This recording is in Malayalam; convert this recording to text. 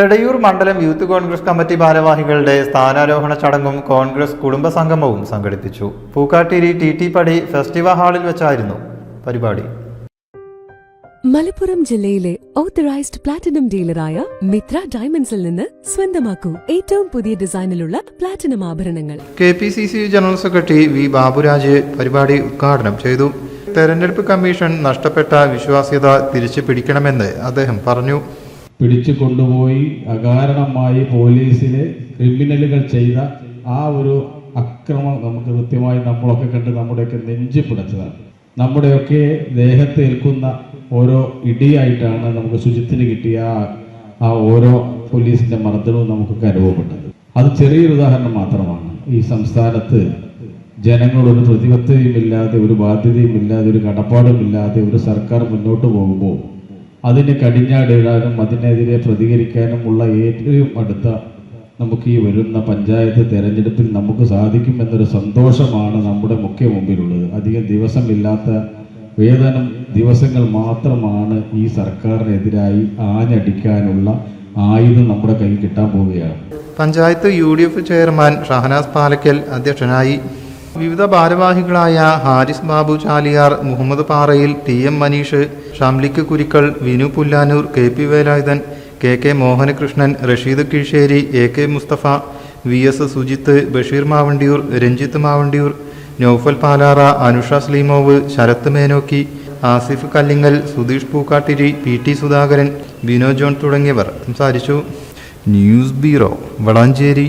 എടയൂർ മണ്ഡലം യൂത്ത് കോൺഗ്രസ് കമ്മിറ്റി ഭാരവാഹികളുടെ സ്ഥാനാരോഹണ ചടങ്ങും കോൺഗ്രസ് കുടുംബ സംഗമവും സംഘടിപ്പിച്ചു. Pookkattiri T T Padi festival ഹാളിൽ വെച്ചായിരുന്നു പരിപാടി. മലപ്പുറം ജില്ലയിലെ ഓത്തറൈസ്ഡ് പ്ലാറ്റിനം ഡീലറായ മിത്ര ഡയമണ്ട്സിൽ നിന്ന് സ്വന്തമാക്കൂ ഏറ്റവും പുതിയ ഡിസൈനിലുള്ള പ്ലാറ്റിനം ആഭരണങ്ങൾ. K P C C general secretary V Baburaj പരിപാടി ഉദ്ഘാടനം ചെയ്തു. തെരഞ്ഞെടുപ്പ് കമ്മീഷൻ നഷ്ടപ്പെട്ട വിശ്വാസ്യത തിരിച്ചു പിടിക്കണമെന്ന് അദ്ദേഹം പറഞ്ഞു. പിടിച്ചു കൊണ്ടുപോയി അകാരണമായി പോലീസിലെ ക്രിമിനലുകൾ ചെയ്ത ആ ഒരു അക്രമം നമുക്ക് കൃത്യമായി നമ്മളൊക്കെ കണ്ട് നമ്മുടെയൊക്കെ നെഞ്ചു പിടച്ചതാണ്. നമ്മുടെയൊക്കെ ദേഹത്ത് ഏൽക്കുന്ന ഓരോ ഇടിയായിട്ടാണ് നമുക്ക് ശുചിത്തിന് കിട്ടിയ ആ- ഓരോ പോലീസിന്റെ മർദ്ദനവും നമുക്കൊക്കെ അനുഭവപ്പെട്ടത്. അത് ചെറിയൊരു ഉദാഹരണം മാത്രമാണ്. ഈ സംസ്ഥാനത്ത് ജനങ്ങളൊരു പ്രതിബദ്ധതയുമില്ലാതെ ഒരു ബാധ്യതയുമില്ലാതെ ഒരു കടപ്പാടുമില്ലാതെ ഒരു സർക്കാർ മുന്നോട്ട് പോകുമ്പോൾ അതിന് കടിഞ്ഞാടിടാനും അതിനെതിരെ പ്രതികരിക്കാനുമുള്ള ഏറ്റവും അടുത്ത നമുക്ക് ഈ വരുന്ന പഞ്ചായത്ത് തെരഞ്ഞെടുപ്പിൽ നമുക്ക് സാധിക്കും എന്നൊരു സന്തോഷമാണ് നമ്മുടെ മുഖ്യ മുമ്പിലുള്ളത്. അധികം ദിവസമില്ലാത്ത വേതനം ദിവസങ്ങൾ മാത്രമാണ് ഈ സർക്കാരിനെതിരായി ആഞ്ഞടിക്കാനുള്ള ആയുധം നമ്മുടെ കയ്യിൽ കിട്ടാൻ പോവുകയാണ്. Panchayat U D F chairman Shahanas Palakkal അധ്യക്ഷനായി വിവിധ ഭാരവാഹികളായ Haris Babu Chaliyar Muhammad Parayil T M Maneesh Shamlik Kurikkal Vinu Pullanur K P Velayudhan K K Mohanakrishnan Rasheed Keezhsseri A K Musthafa V S Sujith Basheer Mavandiyur Ranjith Mavandiyur Noufal Palara Anusha സ്ലീമോവ് Sarath Menokki Asif Kallingal Sudheesh Pookkattiri P T Sudhakaran Bino John തുടങ്ങിയവർ. സംസാരിച്ചു. News bureau Valanchery.